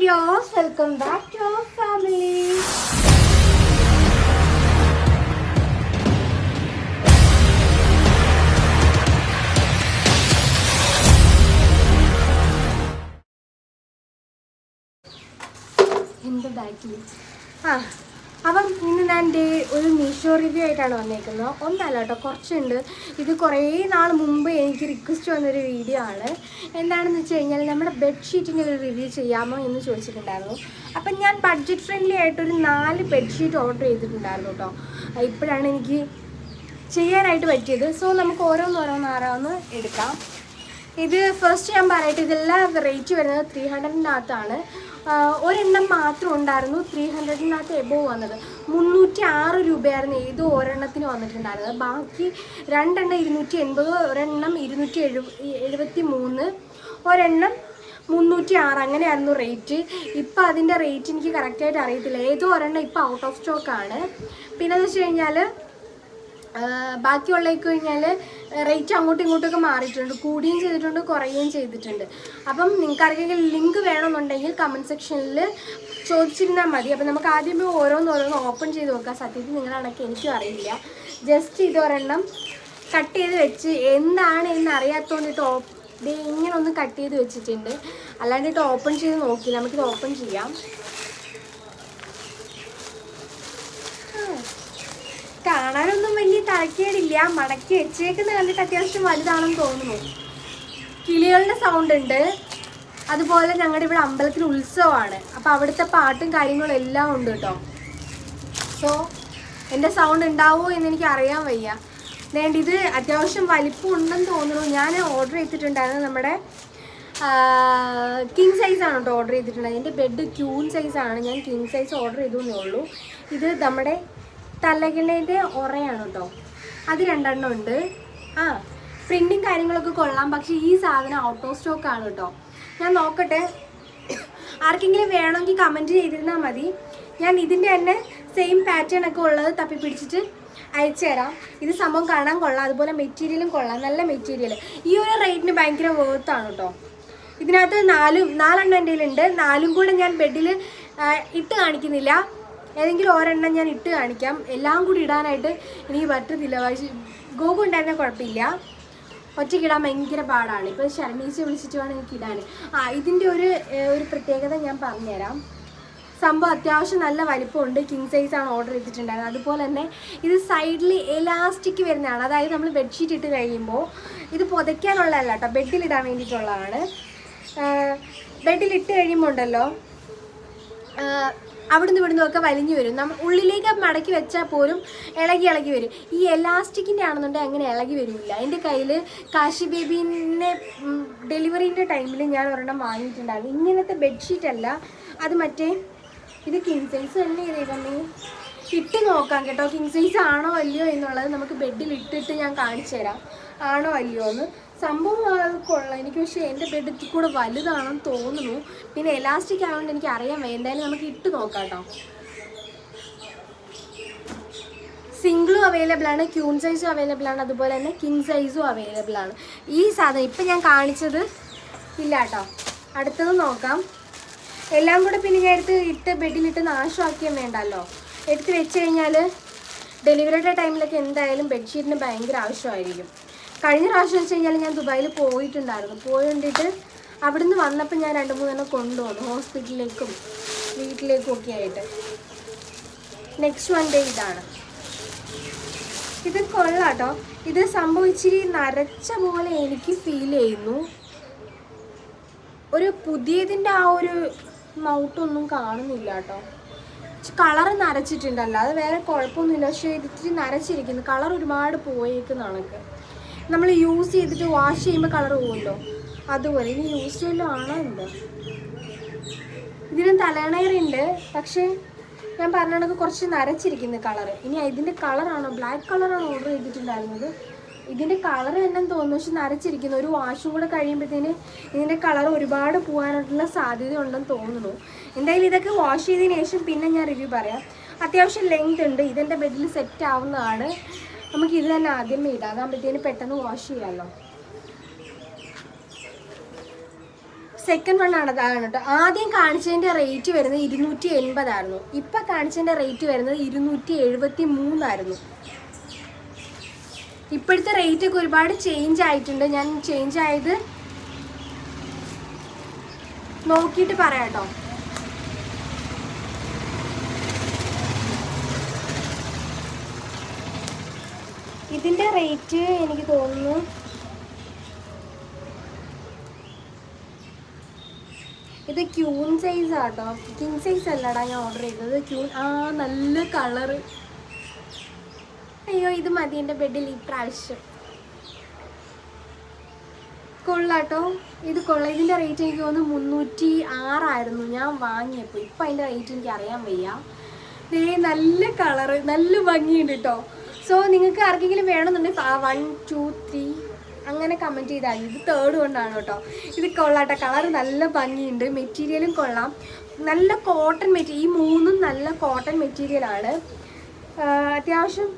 ഡിയോസ് welcome back to our family എന്റെ ബാക്കിൽ ആ അപ്പം ഇന്ന് ഞാൻ ഒരു മീഷോ റിവ്യൂ ആയിട്ടാണ് വന്നേക്കുന്നത്. ഒന്നല്ല കേട്ടോ കുറച്ചുണ്ട്. ഇത് കുറേ നാൾ മുമ്പ് എനിക്ക് റിക്വസ്റ്റ് വന്നൊരു വീഡിയോ ആണ്. എന്താണെന്ന് വെച്ച് കഴിഞ്ഞാൽ നമ്മുടെ ബെഡ്ഷീറ്റിന്റെ ഒരു റിവ്യൂ ചെയ്യാമോ എന്ന് ചോദിച്ചിട്ടുണ്ടായിരുന്നു. അപ്പം ഞാൻ ബഡ്ജറ്റ് ഫ്രണ്ട്ലി ആയിട്ടൊരു നാല് ബെഡ്ഷീറ്റ് ഓർഡർ ചെയ്തിട്ടുണ്ടായിരുന്നു കേട്ടോ. ഇപ്പോഴാണ് എനിക്ക് ചെയ്യാനായിട്ട് പറ്റിയത്. സോ നമുക്ക് ഓരോന്നോരോന്നോരോന്ന് എടുക്കാം. ഇത് ഫസ്റ്റ് ഞാൻ പറയട്ടെ ഇതെല്ലാം റേറ്റ് വരുന്നത് ത്രീ ഹൺഡ്രഡിനകത്താണ് ഒരെണ്ണം മാത്രം ഉണ്ടായിരുന്നു ത്രീ ഹൺഡ്രഡിനകത്ത് എബോവ് വന്നത്. മുന്നൂറ്റി ആറ് രൂപയായിരുന്നു ഏതോ ഒരെണ്ണത്തിന് വന്നിട്ടുണ്ടായിരുന്നത്. ബാക്കി രണ്ടെണ്ണം ഇരുന്നൂറ്റി എൺപത് ഒരെണ്ണം ഇരുന്നൂറ്റി എഴു എഴുപത്തി മൂന്ന് ഒരെണ്ണം മുന്നൂറ്റി ആറ് അങ്ങനെയായിരുന്നു റേറ്റ് ഇപ്പം അതിന്റെ റേറ്റ് എനിക്ക് കറക്റ്റായിട്ട് അറിയത്തില്ല. ഏതോ ഒരെണ്ണം ഇപ്പോൾ ഔട്ട് ഓഫ് സ്റ്റോക്കാണ് പിന്നെ എന്ന് വെച്ച് കഴിഞ്ഞാൽ ബാക്കിയുള്ളതൊക്കെ കഴിഞ്ഞാൽ റേറ്റ് അങ്ങോട്ടും ഇങ്ങോട്ടൊക്കെ മാറിയിട്ടുണ്ട്. കൂടിയും ചെയ്തിട്ടുണ്ട് കുറയുകയും ചെയ്തിട്ടുണ്ട്. അപ്പം നിങ്ങൾക്ക് അറിയാമെങ്കിൽ ലിങ്ക് വേണമെന്നുണ്ടെങ്കിൽ കമന്റ് സെക്ഷനിൽ ചോദിച്ചിരുന്നാൽ മതി. അപ്പം നമുക്ക് ആദ്യമേ ഓരോന്നോരോന്ന് ഓപ്പൺ ചെയ്ത് നോക്കാം. സത്യത്തിൽ നിങ്ങളാണൊക്കെ എനിക്കും അറിയില്ല. ജസ്റ്റ് ഇതൊരെണ്ണം കട്ട് ചെയ്ത് വെച്ച് എന്താണ് എന്ന് അറിയാത്തതുകൊണ്ടിട്ട് ഓ ഇങ്ങനെ ഒന്ന് കട്ട് ചെയ്ത് വെച്ചിട്ടുണ്ട്. അല്ലാണ്ടിട്ട് ഓപ്പൺ ചെയ്ത് നോക്കി. നമുക്കിത് ഓപ്പൺ ചെയ്യാം. കാണാനൊന്നും വലിയ തലക്കേടില്ല മടക്കി വെച്ചേക്കുന്ന കണ്ടിട്ട് അത്യാവശ്യം വലുതാണെന്ന് തോന്നുന്നു. കിളികളുടെ സൗണ്ട് ഉണ്ട്. അതുപോലെ ഞങ്ങളുടെ ഇവിടെ അമ്പലത്തിൽ ഉത്സവമാണ്. അപ്പോൾ അവിടുത്തെ പാട്ടും കാര്യങ്ങളും എല്ലാം ഉണ്ട് കേട്ടോ. സോ എന്റെ സൗണ്ട് ഉണ്ടാവുമോ എന്ന് എനിക്ക് അറിയാൻ വയ്യ. വേണ്ട ഇത് അത്യാവശ്യം വലിപ്പം ഉണ്ടെന്ന് തോന്നുന്നു. ഞാൻ ഓർഡർ ചെയ്തിട്ടുണ്ടായിരുന്നു നമ്മുടെ കിങ് സൈസാണ് കേട്ടോ ഓർഡർ ചെയ്തിട്ടുണ്ടായത് എന്റെ ബെഡ് ക്യൂൺ സൈസാണ് ഞാൻ കിങ് സൈസ് ഓർഡർ ചെയ്തു എന്നേ ഉള്ളൂ. ഇത് നമ്മുടെ തലകിണേന്റെ ഉറയാണ് കേട്ടോ അത് രണ്ടെണ്ണം ഉണ്ട്. ആ പ്രിന്റും കാര്യങ്ങളൊക്കെ കൊള്ളാം. പക്ഷേ ഈ സാധനം ഔട്ട് ഓഫ് സ്റ്റോക്ക് ആണ് കേട്ടോ ഞാൻ നോക്കട്ടെ. ആർക്കെങ്കിലും വേണമെങ്കിൽ കമന്റ് ചെയ്തിരുന്നാൽ മതി. ഞാൻ ഇതിന്റെ തന്നെ സെയിം പാറ്റേൺ ഒക്കെ ഉള്ളത് തപ്പി പിടിച്ചിട്ട് അയച്ചു തരാം. ഇത് സംഭവം കാണാൻ കൊള്ളാം. അതുപോലെ മെറ്റീരിയലും കൊള്ളാം. നല്ല മെറ്റീരിയൽ ഈ ഒരു റേറ്റിന് ഭയങ്കര വേർത്താണ് കേട്ടോ ഇതിനകത്ത് നാലും നാലെണ്ണം എന്റെ കയ്യിലുണ്ട് നാലും കൂടെ ഞാൻ ബെഡിൽ ഇട്ട് കാണിക്കുന്നില്ല. ഏതെങ്കിലും ഒരെണ്ണം ഞാൻ ഇട്ട് കാണിക്കാം. എല്ലാം കൂടി ഇടാനായിട്ട് എനിക്ക് പറ്റത്തില്ല. പക്ഷേ ഗോകു ഉണ്ടായിരുന്ന കുഴപ്പമില്ല. ഒറ്റയ്ക്ക് ഇടാൻ ഭയങ്കര പാടാണ്. ഇപ്പോൾ ശരണീച്ച് വിളിച്ചിട്ട് വേണം എനിക്ക് ഇടാൻ ആ ഇതിന്റെ ഒരു ഒരു പ്രത്യേകത ഞാൻ പറഞ്ഞുതരാം. സംഭവം അത്യാവശ്യം നല്ല വലിപ്പമുണ്ട്. കിങ് സൈസാണ് ഓർഡർ ചെയ്തിട്ടുണ്ടായിരുന്നത്. അതുപോലെ തന്നെ ഇത് സൈഡിൽ എലാസ്റ്റിക് വരുന്നതാണ്. അതായത് നമ്മൾ ബെഡ്ഷീറ്റ് ഇട്ട് കഴിയുമ്പോൾ ഇത് പുതയ്ക്കാനുള്ളതല്ല കേട്ടോ. ബെഡിലിടാൻ വേണ്ടിയിട്ടുള്ളതാണ്. ബെഡിലിട്ട് കഴിയുമ്പോൾ ഉണ്ടല്ലോ. അവിടുന്ന് ഇവിടുന്ന് ഒക്കെ വലിഞ്ഞു വരും. നമ്മൾ ഉള്ളിലേക്ക് മടക്കി വെച്ചാൽ പോലും ഇളകി ഇളകി വരും. ഈ എലാസ്റ്റിക്കിന്റെ ആണെന്നുണ്ടെങ്കിൽ അങ്ങനെ ഇളകി വരില്ല. എന്റെ കയ്യിൽ കാശി ബേബീനെ ഡെലിവറീന്റെ ടൈമിൽ ഞാൻ ഒരെണ്ണം വാങ്ങിയിട്ടുണ്ടായിരുന്നു. ഇങ്ങനത്തെ ബെഡ്ഷീറ്റ് അല്ല. അത് മറ്റേ ഇത് കിങ് സൈസ് തന്നെ ഇതേതന്നെ ഇട്ട് നോക്കാം കേട്ടോ. കിങ് സൈസ് ആണോ അല്ലയോ എന്നുള്ളത് നമുക്ക് ബെഡിൽ ഇട്ടിട്ട് ഞാൻ കാണിച്ചു തരാം ആണോ അല്ലയോ എന്ന് സംഭവം അത് കൊള്ളാം. എനിക്ക് പക്ഷേ എന്റെ ബെഡ് ഇത്തിരി കൂടെ വലുതാണെന്ന് തോന്നുന്നു. പിന്നെ എലാസ്റ്റിക് ആയതുകൊണ്ട് എനിക്ക് അറിയാൻ വയ്യ. എന്തായാലും നമുക്ക് ഇട്ട് നോക്കാം കേട്ടോ സിംഗിളും അവൈലബിൾ ആണ് ക്യൂൺ സൈസും അവൈലബിൾ ആണ് അതുപോലെ തന്നെ കിങ് സൈസും അവൈലബിൾ ആണ്. ഈ സാധനം ഇപ്പം ഞാൻ കാണിച്ചത് ഇല്ല കേട്ടോ അടുത്തത് നോക്കാം. എല്ലാം കൂടെ പിന്നെ ഞാൻ എടുത്ത് ഇട്ട് ബെഡിലിട്ട് നാശമാക്കിയാൽ വേണ്ടല്ലോ. എടുത്ത് വെച്ച് കഴിഞ്ഞാൽ ഡെലിവറിയുടെ ടൈമിലൊക്കെ എന്തായാലും ബെഡ്ഷീറ്റിന് ഭയങ്കര ആവശ്യമായിരിക്കും. കഴിഞ്ഞ പ്രാവശ്യം വെച്ച് കഴിഞ്ഞാൽ ഞാൻ ദുബായിൽ പോയിട്ടുണ്ടായിരുന്നു. പോയി കണ്ടിട്ട് അവിടുന്ന് വന്നപ്പോൾ ഞാൻ രണ്ട് മൂന്നെണ്ണം കൊണ്ടുവന്നു. ഹോസ്പിറ്റലിലേക്കും വീട്ടിലേക്കും ഒക്കെ ആയിട്ട്. നെക്സ്റ്റ് വൺ ഡേ ഇതാണ്. ഇത് കൊള്ളാട്ടോ. ഇത് സംഭവിച്ചിരി നരച്ച പോലെ എനിക്ക് ഫീൽ ചെയ്യുന്നു. ഒരു പുതിയതിന്റെ ആ ഒരു മൗട്ടൊന്നും കാണുന്നില്ല കേട്ടോ. കളർ നരച്ചിട്ടുണ്ടല്ലോ. അത് വേറെ കുഴപ്പമൊന്നുമില്ല. പക്ഷേ ഇത് ഇത്തിരി നരച്ചിരിക്കുന്നു. കളർ ഒരുപാട് പോയേക്കുന്നു കണക്ക്. നമ്മൾ യൂസ് ചെയ്തിട്ട് വാഷ് ചെയ്യുമ്പോൾ കളർ പോകുമല്ലോ അതുപോലെ ഇനി യൂസ് ചെയ്യലോ ആണോ എന്താ ഇതിനും തലയണയറുണ്ട് പക്ഷേ ഞാൻ പറഞ്ഞ കണക്ക് കുറച്ച് നരച്ചിരിക്കുന്നു കളർ ഇനി ഇതിന്റെ കളറാണോ ബ്ലാക്ക് കളറാണോ ഓർഡർ ചെയ്തിട്ടുണ്ടായിരുന്നത്? ഇതിന്റെ കളർ തന്നെ തോന്നുന്നു. പക്ഷെ നരച്ചിരിക്കുന്നു. ഒരു വാഷും കൂടെ കഴിയുമ്പോഴത്തേന് ഇതിന്റെ കളർ ഒരുപാട് പോകാനായിട്ടുള്ള സാധ്യത ഉണ്ടെന്ന് തോന്നുന്നു. എന്തായാലും ഇതൊക്കെ വാഷ് ചെയ്തതിന് ശേഷം പിന്നെ ഞാൻ റിവ്യൂ പറയാം. അത്യാവശ്യം ലെങ്ത് ഉണ്ട്. ഇതെന്റെ ബെഡിൽ സെറ്റ് ആവുന്നതാണ്. നമുക്ക് ഇത് തന്നെ ആദ്യം ഇടാം അതാകുമ്പോഴത്തേന് പെട്ടെന്ന് വാഷ് ചെയ്യാമല്ലോ സെക്കൻഡ് വൺ ആണ് അതാണ് കേട്ടോ ആദ്യം കാണിച്ചതിന്റെ റേറ്റ് വരുന്നത് ഇരുന്നൂറ്റി എൺപതായിരുന്നു ഇപ്പം കാണിച്ചതിന്റെ റേറ്റ് വരുന്നത് ഇരുന്നൂറ്റി എഴുപത്തി മൂന്നായിരുന്നു ഇപ്പോഴത്തെ റേറ്റ് ഒക്കെ ഒരുപാട് ചേഞ്ച് ആയിട്ടുണ്ട്. ഞാൻ ചേഞ്ച് ആയത് നോക്കിയിട്ട് പറയാം കേട്ടോ ഇതിന്റെ റേറ്റ് എനിക്ക് തോന്നുന്നു ഇത് ക്യൂൺ സൈസ് ആട്ടോ. കിങ് സൈസ് അല്ലടാ ഞാൻ ഓർഡർ ചെയ്തത്. ക്യൂൺ ആ നല്ല കളറ് അയ്യോ ഇത് മതി എന്റെ ബെഡിൽ ഈ പ്രാവശ്യം. കൊള്ളാട്ടോ. ഇത് കൊള്ളാം ഇതിന്റെ റേറ്റ് എനിക്ക് തോന്നുന്നു മുന്നൂറ്റി ആറായിരുന്നു ഞാൻ വാങ്ങിയപ്പോൾ ഇപ്പം അതിന്റെ റേറ്റ് എനിക്ക് അറിയാൻ വയ്യ. നല്ല കളറ് നല്ല ഭംഗിയുണ്ട് കേട്ടോ സോ നിങ്ങൾക്ക് ആർക്കെങ്കിലും വേണമെന്നുണ്ടെങ്കിൽ വൺ ടു ത്രീ അങ്ങനെ കമന്റ് ചെയ്താൽ മതി. ഇത് തേർഡ് കൊണ്ടാണ് കേട്ടോ. ഇത് കൊള്ളാട്ട. കളർ നല്ല ഭംഗിയുണ്ട്. മെറ്റീരിയലും കൊള്ളാം. നല്ല കോട്ടൺ മെറ്റീരിയൽ ഈ മൂന്നും നല്ല കോട്ടൺ മെറ്റീരിയലാണ് അത്യാവശ്യം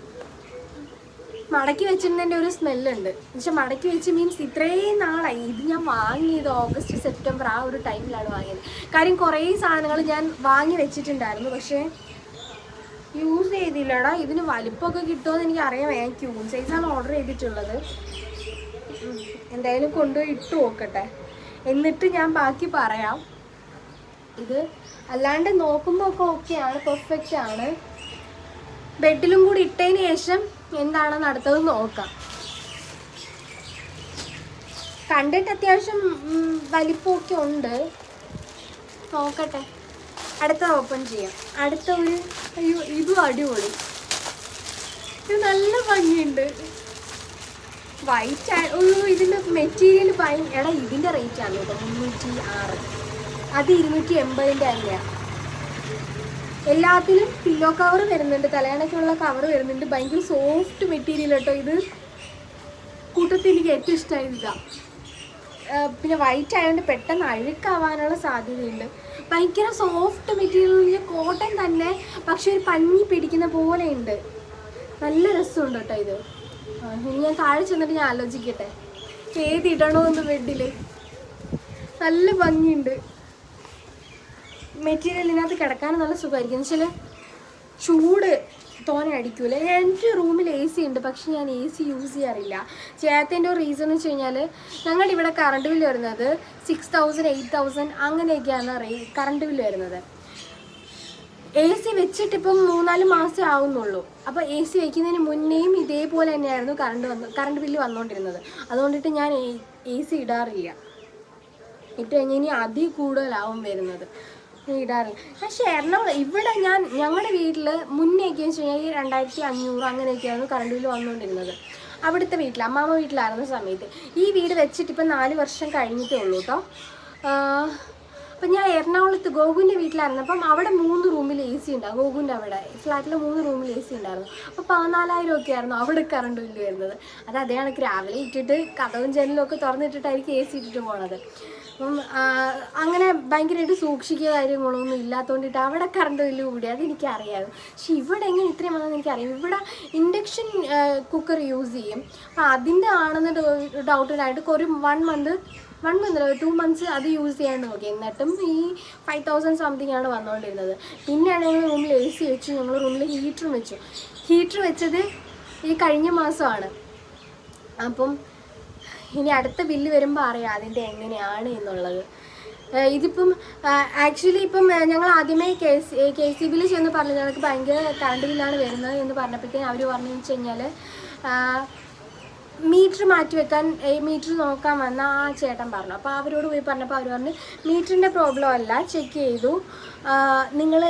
മടക്കി വെച്ചിരുന്നതിന്റെ ഒരു സ്മെല്ലുണ്ട് പക്ഷെ മടക്കി വെച്ച് മീൻസ് ഇത്രയും നാളായി. ഇത് ഞാൻ വാങ്ങിയത് ഓഗസ്റ്റ് സെപ്റ്റംബർ ആ ഒരു ടൈമിലാണ് വാങ്ങിയത്. കാര്യം കുറേ സാധനങ്ങൾ ഞാൻ വാങ്ങി വെച്ചിട്ടുണ്ടായിരുന്നു. പക്ഷേ യൂസ് ചെയ്തില്ലടാ. ഇതിന് വലിപ്പമൊക്കെ കിട്ടുമെന്ന് എനിക്ക് അറിയാം ഞാൻ ക്യൂൺ സൈസാണ് ഓർഡർ ചെയ്തിട്ടുള്ളത്. എന്തായാലും കൊണ്ടുപോയി ഇട്ട് നോക്കട്ടെ. എന്നിട്ട് ഞാൻ ബാക്കി പറയാം. ഇത് അല്ലാണ്ട് നോക്കുമ്പോൾ ഒക്കെ ഓക്കെയാണ് പെർഫെക്റ്റ് ആണ്. ബെഡിലും കൂടി ഇട്ടതിന് ശേഷം എന്താണെന്ന് അടുത്തത് നോക്കാം. കണ്ടിട്ട് അത്യാവശ്യം വലിപ്പമൊക്കെ ഉണ്ട്. നോക്കട്ടെ. അടുത്ത ഓപ്പൺ ചെയ്യാം. അടുത്ത ഒരു അയ്യോ ഇതും അടിപൊളി. ഇത് നല്ല ഭംഗിയുണ്ട്. വൈറ്റ് ഒരു ഇതിന്റെ മെറ്റീരിയൽ ഭയ എടാ ഇതിന്റെ റേറ്റ് ആണ് കേട്ടോ മുന്നൂറ്റി ആറ് അത് ഇരുന്നൂറ്റി എൺപതിന്റെ തന്നെയാണ് എല്ലാത്തിലും പില്ലോ കവർ വരുന്നുണ്ട് തലയണയ്ക്കുള്ള കവർ വരുന്നുണ്ട്. ഭയങ്കര സോഫ്റ്റ് മെറ്റീരിയൽ കേട്ടോ ഇത്. കൂട്ടത്തിൽ എനിക്ക് ഏറ്റവും ഇഷ്ടമായത് ഇതാണ് പിന്നെ വൈറ്റ് ആയതുകൊണ്ട് പെട്ടെന്ന് അഴുക്കാവാനുള്ള സാധ്യതയുണ്ട്. ഭയങ്കര സോഫ്റ്റ് മെറ്റീരിയൽ കോട്ടൺ തന്നെ പക്ഷെ ഒരു പഞ്ഞി പിടിക്കുന്ന പോലെ ഉണ്ട്. നല്ല രസമുണ്ട് കേട്ടോ ഇത്. ഇനി ഞാൻ താഴെ ചെന്നിട്ട് ഞാൻ ആലോചിക്കട്ടെ. ഏത് ഇടണമെന്ന് ബെഡിൽ നല്ല ഭംഗിയുണ്ട്. മെറ്റീരിയലിനകത്ത് കിടക്കാൻ നല്ല സുഖമായിരിക്കും. എന്ന് വെച്ചാൽ ചൂട് തോനെ അടിക്കൂല എന്റെ റൂമിൽ എ സി ഉണ്ട് പക്ഷെ ഞാൻ എ സി യൂസ് ചെയ്യാറില്ല. ചെയ്യാത്തതിന്റെ ഒരു റീസൺ എന്ന് വെച്ച് കഴിഞ്ഞാൽ ഞങ്ങളുടെ ഇവിടെ കറണ്ട് ബില്ല് വരുന്നത് സിക്സ് തൗസൻഡ് എയ്റ്റ് തൗസൻഡ് അങ്ങനെയൊക്കെയാണ് റേ കറണ്ട് ബില്ല് വരുന്നത്. എ സി വെച്ചിട്ടിപ്പം മൂന്നാൽ മാസം ആവുന്നുള്ളൂ. അപ്പോൾ എ സി വെക്കുന്നതിന് മുന്നേയും ഇതേപോലെ തന്നെയായിരുന്നു കറണ്ട് വന്ന് കറണ്ട് ബില്ല് വന്നുകൊണ്ടിരുന്നത് അതുകൊണ്ടിട്ട് ഞാൻ എ സി ഇടാറില്ല. ഇട്ട് കഴിഞ്ഞ് ഇനി അതി കൂടുതലാവും വരുന്നത്. ഇടാറില്ല പക്ഷേ എറണാകുളം ഇവിടെ ഞാൻ ഞങ്ങളുടെ വീട്ടിൽ മുന്നേക്ക് വെച്ച് കഴിഞ്ഞാൽ ഈ രണ്ടായിരത്തി അഞ്ഞൂറ് അങ്ങനെയൊക്കെയായിരുന്നു കറണ്ട് ബില്ല് വന്നുകൊണ്ടിരുന്നത് അവിടുത്തെ വീട്ടിൽ അമ്മാമ്മ വീട്ടിലായിരുന്ന സമയത്ത്. ഈ വീട് വെച്ചിട്ട് ഇപ്പം നാല് വർഷം കഴിഞ്ഞിട്ടേ ഉള്ളൂ കേട്ടോ അപ്പം ഞാൻ എറണാകുളത്ത് ഗോകുവിന്റെ വീട്ടിലായിരുന്നപ്പം അവിടെ മൂന്ന് റൂമിൽ എ സി ഉണ്ടാവും ഗോകുവിന്റെ അവിടെ. ഫ്ലാറ്റിൽ മൂന്ന് റൂമിൽ എ സി ഉണ്ടായിരുന്നു. അപ്പോൾ പതിനാലായിരം ഒക്കെ ആയിരുന്നു അവിടെ കറണ്ട് ബില്ല് വരുന്നത്. അത് അതേ കണക്ക് രാവിലെ ഇട്ടിട്ട് കഥവും ജനലും ഒക്കെ തുറന്നിട്ടിട്ടായിരിക്കും എ സി ഇട്ടിട്ട് പോണത്. അപ്പം അങ്ങനെ ഭയങ്കരമായിട്ട് സൂക്ഷിക്കുക കാര്യങ്ങളൊന്നും ഇല്ലാത്തതുകൊണ്ടിട്ട് അവിടെ കറണ്ട് ബില്ല് കൂടി. അറിയാം പക്ഷെ ഇവിടെ എങ്ങനെ ഇത്രയും വന്നതെന്ന് എനിക്കറിയാം. ഇവിടെ ഇൻഡക്ഷൻ കുക്കർ യൂസ് ചെയ്യും. അപ്പം അതിന്റെ ആണെന്ന് ഡൗട്ടിലായിട്ട് ഒരു one month one month two months അത് യൂസ് ചെയ്യാൻ നോക്കി. എന്നിട്ടും ഈ ഫൈവ് തൗസൻഡ് സംതിങ് ആണ് വന്നുകൊണ്ടിരുന്നത് പിന്നെയാണ് ഞങ്ങൾ റൂമിൽ എ സി വെച്ചു ഞങ്ങൾ റൂമിൽ ഹീറ്ററും വെച്ചു. ഹീറ്റർ വെച്ചത് ഈ കഴിഞ്ഞ മാസമാണ്. അപ്പം ഇനി അടുത്ത ബില്ല് വരുമ്പോൾ അറിയാം അതിന്റെ എങ്ങനെയാണ് എന്നുള്ളത്. ഇതിപ്പം ആക്ച്വലി ഇപ്പം ഞങ്ങൾ ആദ്യമേ കെ സി കെ സി ബിയിൽ ചെന്ന് പറഞ്ഞു ഞങ്ങൾക്ക് ഭയങ്കര കറണ്ട് ബില്ലാണ് വരുന്നത് എന്ന് പറഞ്ഞപ്പോഴത്തേക്കും അവർ പറഞ്ഞു വെച്ച് കഴിഞ്ഞാൽ മീറ്റർ മാറ്റി വെക്കാൻ മീറ്റർ നോക്കാൻ വന്ന ആ ചേട്ടൻ പറഞ്ഞു. അപ്പോൾ അവരോട് പോയി പറഞ്ഞപ്പോൾ അവർ പറഞ്ഞു മീറ്ററിന്റെ പ്രോബ്ലം അല്ല ചെക്ക് ചെയ്തു. നിങ്ങൾ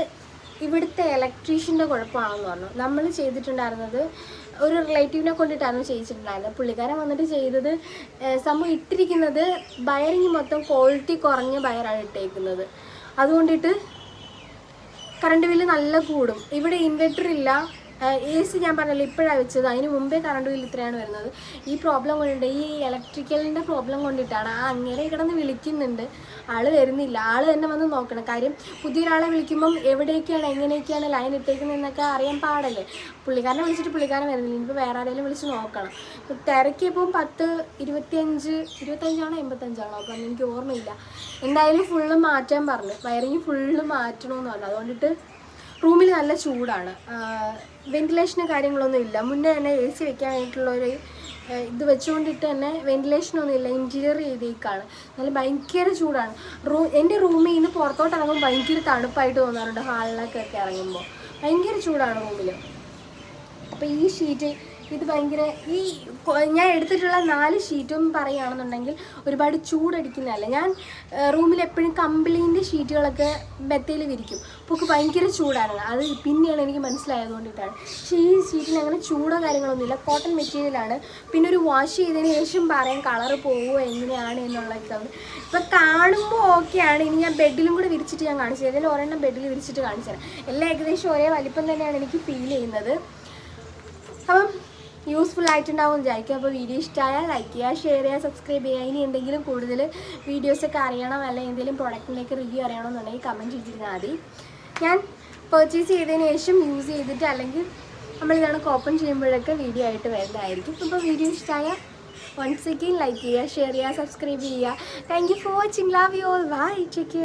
ഇവിടുത്തെ ഇലക്ട്രീഷ്യന്റെ കുഴപ്പമാണെന്ന് പറഞ്ഞു. നമ്മൾ ചെയ്തിട്ടുണ്ടായിരുന്നത് ഒരു റിലേറ്റീവിനെ കൊണ്ടിട്ടായിരുന്നു ചെയ്യിച്ചിട്ടുണ്ടായിരുന്നത്. പുള്ളിക്കാരൻ വന്നിട്ട് ചെയ്തത് സംഭവം ഇട്ടിരിക്കുന്നത് ബയറിങ് മൊത്തം ക്വാളിറ്റി കുറഞ്ഞ ബയറാണ് ഇട്ടേക്കുന്നത്. അതുകൊണ്ടിട്ട് കറണ്ട് ബില്ല് നല്ല കൂടും. ഇവിടെ ഇൻവെർട്ടർ ഇല്ല. എ സി ഞാൻ പറഞ്ഞല്ലോ ഇപ്പോഴാണ് വെച്ചത്. അതിന് മുമ്പേ കറണ്ട് ബില്ല് ഇത്രയാണ് വരുന്നത്. ഈ പ്രോബ്ലം കൊണ്ടിട്ട് ഈ ഇലക്ട്രിക്കലിന്റെ പ്രോബ്ലം കൊണ്ടിട്ടാണ് ആ അങ്ങനെ കിടന്ന് വിളിക്കുന്നുണ്ട്. ആൾ വരുന്നില്ല. ആൾ തന്നെ വന്ന് നോക്കണം. കാര്യം പുതിയൊരാളെ വിളിക്കുമ്പം എവിടെയൊക്കെയാണ് എങ്ങനെയൊക്കെയാണ് ലൈൻ ഇട്ടേക്കുന്നതെന്നൊക്കെ അറിയാൻ പാടല്ലേ. പുള്ളിക്കാരനെ വിളിച്ചിട്ട് പുള്ളിക്കാരൻ വരുന്നില്ല. ഇനിയിപ്പോൾ വേറെ ആരെങ്കിലും വിളിച്ച് നോക്കണം. തിരക്കിയപ്പം പത്ത് ഇരുപത്തിയഞ്ച് ഇരുപത്തഞ്ചാണോ എൺപത്തഞ്ചാണോ? അപ്പം എനിക്ക് ഓർമ്മയില്ല. എന്തായാലും ഫുള്ള് മാറ്റാൻ പറഞ്ഞു. വയറിങ് ഫുള്ള് മാറ്റണമെന്ന് പറഞ്ഞു. അതുകൊണ്ടിട്ട് റൂമിൽ നല്ല ചൂടാണ്. വെന്റിലേഷന് കാര്യങ്ങളൊന്നും ഇല്ല. മുന്നേ തന്നെ എ സി വെക്കാനായിട്ടുള്ള ഒരു ഇത് വെച്ചുകൊണ്ടിട്ട് തന്നെ വെന്റിലേഷനൊന്നും ഇല്ല. ഇന്റീരിയർ ചെയ്തേക്കാണ്. നല്ല ഭയങ്കര ചൂടാണ്. റൂ എന്റെ റൂമിൽ നിന്ന് പുറത്തോട്ട് ഇറങ്ങുമ്പോൾ ഭയങ്കര തണുപ്പായിട്ട് തോന്നാറുണ്ട്. ഹാളിലേക്കൊക്കെ ഇറങ്ങുമ്പോൾ. ഭയങ്കര ചൂടാണ് റൂമിൽ അപ്പോൾ ഈ ഷീറ്റ് ഇത് ഭയങ്കര ഈ ഞാൻ എടുത്തിട്ടുള്ള നാല് ഷീറ്റും പറയുകയാണെന്നുണ്ടെങ്കിൽ ഒരുപാട് ചൂടടിക്കുന്നതല്ല. ഞാൻ റൂമിൽ എപ്പോഴും കമ്പിളീന്റെ ഷീറ്റുകളൊക്കെ മെത്തയിൽ വിരിക്കും. അപ്പോൾ ഭയങ്കര ചൂടാണ്. അത് പിന്നെയാണ് എനിക്ക് മനസ്സിലായത് കൊണ്ടിട്ടാണ് പക്ഷേ ഈ ഷീറ്റിന് അങ്ങനെ ചൂടോ കാര്യങ്ങളൊന്നുമില്ല. കോട്ടൺ മെറ്റീരിയലാണ്. പിന്നെ ഒരു വാഷ് ചെയ്തതിന് ശേഷം പറയാം കളർ പോവുമോ എങ്ങനെയാണ് എന്നുള്ളതൊക്കെ ഇപ്പോൾ കാണുമ്പോൾ ഓക്കെയാണ്. ഇനി ഞാൻ ബെഡിലും കൂടെ വിരിച്ചിട്ട് ഞാൻ കാണിച്ചു തരാം. ഒരെണ്ണം ബെഡിൽ വിരിച്ചിട്ട് കാണിച്ചു തരാം. എല്ലാം ഏകദേശം ഒരേ വലിപ്പം തന്നെയാണ് എനിക്ക് ഫീൽ ചെയ്യുന്നത്. അപ്പം യൂസ്ഫുൾ ആയിട്ടുണ്ടാവും വിചാരിക്കും. അപ്പോൾ വീഡിയോ ഇഷ്ടമായാൽ ലൈക്ക് ചെയ്യുക ഷെയർ ചെയ്യുക സബ്സ്ക്രൈബ് ചെയ്യുക. ഇനി എന്തെങ്കിലും കൂടുതൽ വീഡിയോസൊക്കെ അറിയണം അല്ലെങ്കിൽ എന്തെങ്കിലും പ്രൊഡക്റ്റിലേക്ക് റിവ്യൂ അറിയണമെന്നുണ്ടെങ്കിൽ കമന്റ് ചെയ്തിരുന്നാൽ മതി. ഞാൻ പർച്ചേസ് ചെയ്തതിന് ശേഷം യൂസ് ചെയ്തിട്ട് അല്ലെങ്കിൽ നമ്മളിതാണ് ഓപ്പൺ ചെയ്യുമ്പോഴൊക്കെ വീഡിയോ ആയിട്ട് വരുന്നതായിരിക്കും. അപ്പോൾ വീഡിയോ ഇഷ്ടമായ വൺസ് അഗെയിൻ ലൈക്ക് ചെയ്യുക ഷെയർ ചെയ്യുക സബ്സ്ക്രൈബ് ചെയ്യുക. Thank you for watching love you all bye check